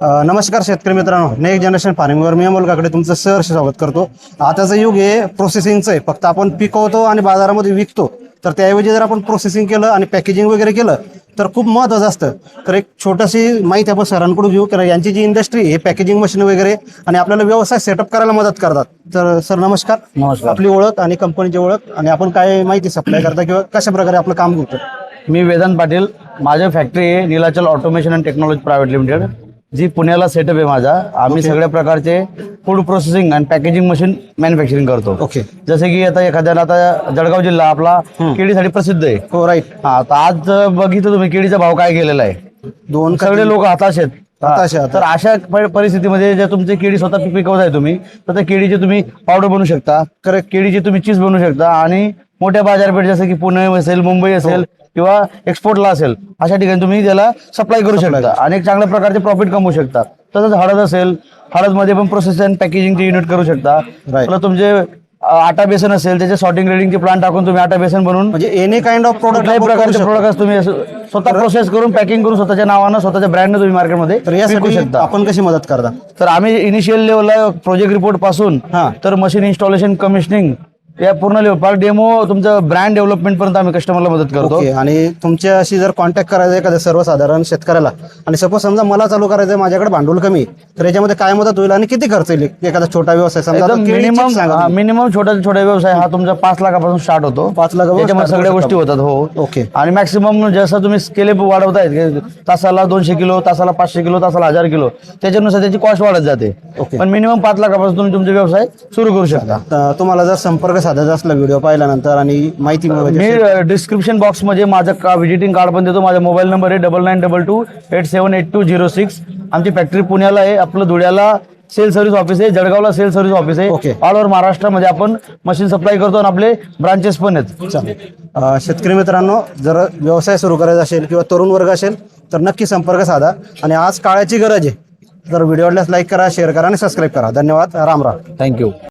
नमस्कार शेतकरी मित्रांनो. नेक्स्ट जनरेशन फार्मिंगवर मी अमोल काकडे तुमचं सहर्ष स्वागत करतो. आताचं युग हे प्रोसेसिंगचं आहे. फक्त आपण पिकवतो आणि बाजारामध्ये विकतो. तर त्याऐवजी जर आपण प्रोसेसिंग केलं आणि पॅकेजिंग वगैरे केलं तर खूप महत्त्वाचं असतं. तर एक छोटीशी माहिती आपण सरांकडून घेऊ. कारण यांची जी इंडस्ट्री हे पॅकेजिंग मशीन वगैरे आणि आपल्याला व्यवसाय सेटअप करायला मदत करतात. तर सर नमस्कार. नमस्कार. आपली ओळख आणि कंपनीची ओळख आणि आपण काय माहिती सप्लाय करता किंवा कशा प्रकारे आपलं काम होतं? मी वेदांत पाटील. माझी फॅक्टरी आहे Nilachal automation and technology private limited जी पुण्याला सेटअप आहे माझा आम्ही सगळ्या प्रकारचे फूड प्रोसेसिंग आणि पॅकेजिंग मशीन मॅन्युफॅक्चरिंग करतो. ओके जसे की आता एखाद्याला आता जळगाव जिल्हा आपला केळीसाठी प्रसिद्ध आहे. हो राईट हा तर आज बघितलं तुम्ही केळीचा भाव काय गेलेला आहे. दोन का सगळे लोक हताश आहेत. हा. हताश. तर अशा प- परिस्थितीमध्ये जर तुमची केळी स्वतः पि- पिकवताय तुम्ही तर त्या केळीचे तुम्ही पावडर बनवू शकता. केळीची तुम्ही चीज बनवू शकता. आणि मोठ्या बाजारपेठ जसं की पुणे असेल मुंबई असेल किंवा एक्सपोर्टला असेल अशा ठिकाणी तुम्ही त्याला सप्लाय करू शकता. आणि एक चांगल्या प्रकारचे प्रॉफिट कमवू शकता. तसंच हळद असेल हळदमध्ये पण प्रोसेस अँड पॅकेजिंगचे युनिट करू शकता. तुमचे आटा बेसन असेल त्याचे सॉर्टिंग रेडिंगचे प्लांट टाकून तुम्ही आटा बेसन बनवून म्हणजे एनी काइंड ऑफ प्रोडक्ट प्रकारचे प्रोडक्ट तुम्ही स्वतः प्रोसेस करून पॅकिंग करून स्वतःच्या नावानं स्वतःच्या ब्रँडनं तुम्ही मार्केटमध्ये विकू शकता. आपण कशी मदत करता? तर आम्ही इनिशियल लेवलला प्रोजेक्ट रिपोर्टपासून. तर मशीन इन्स्टॉलेशन कमिशनिंग या पूर्ण लेवल पार डेमो तुमचं ब्रँड डेव्हलपमेंट पर्यंत आम्ही कस्टमरला मदत करतो. ओके आणि तुमच्याशी जर कॉन्टॅक्ट करायचं एखाद्या सर्वसाधारण शेतकऱ्याला आणि सपोज समजा मला चालू करायचं आहे माझ्याकडे भांडवल कमी आहे, तर याच्यामध्ये काय मदत होईल आणि किती खर्च येईल? एखादा छोटा व्यवसाय समजा आता एकदम केळीचीच मिनिमम तुम्ही. मिनिमम छोटा छोटा व्यवसाय हा तुमचा पाच लाखापासून स्टार्ट होतो. पाच लाखापासून त्याच्यामध्ये start सगळ्या गोष्टी होतात हो. ओके. आणि मॅक्सिमम जसं तुम्ही स्केलेप वाढवताय तासाला दोनशे किलो तासाला पाचशे किलो तासाला हजार किलो त्याच्यानुसार त्याची कॉस्ट वाढत जाते. ओके. पण मिनिमम पाच लाखापासून तुम्ही तुमचे व्यवसाय सुरू करू शकता. तर तुम्हाला जर संपर्क साधायचा असला व्हिडिओ पाहिल्यानंतर आणि माहिती मी डिस्क्रिप्शन बॉक्समध्ये माझं का व्हिजिटिंग कार्ड पण देतो. माझा मोबाईल नंबर आहे double nine double two eight seven eight two zero six आमची फॅक्टरी पुण्याला आहे. आपलं धुळ्याला सेल सर्व्हिस ऑफिस आहे. जळगावला सेल सर्व्हिस ऑफिस आहे. ओके. ऑल ओव्हर महाराष्ट्रामध्ये आपण मशीन सप्लाय करतो आणि आपले ब्रांचेस पण आहेत. चालेल. अ, शेतकरी मित्रांनो जर व्यवसाय सुरू करायचा असेल किंवा तरुण वर्ग असेल तर नक्की संपर्क साधा. आणि आज काळाची गरज आहे. तर व्हिडिओ लाईक करा शेअर करा आणि सबस्क्राईब करा. धन्यवाद. राम राम. थँक्यू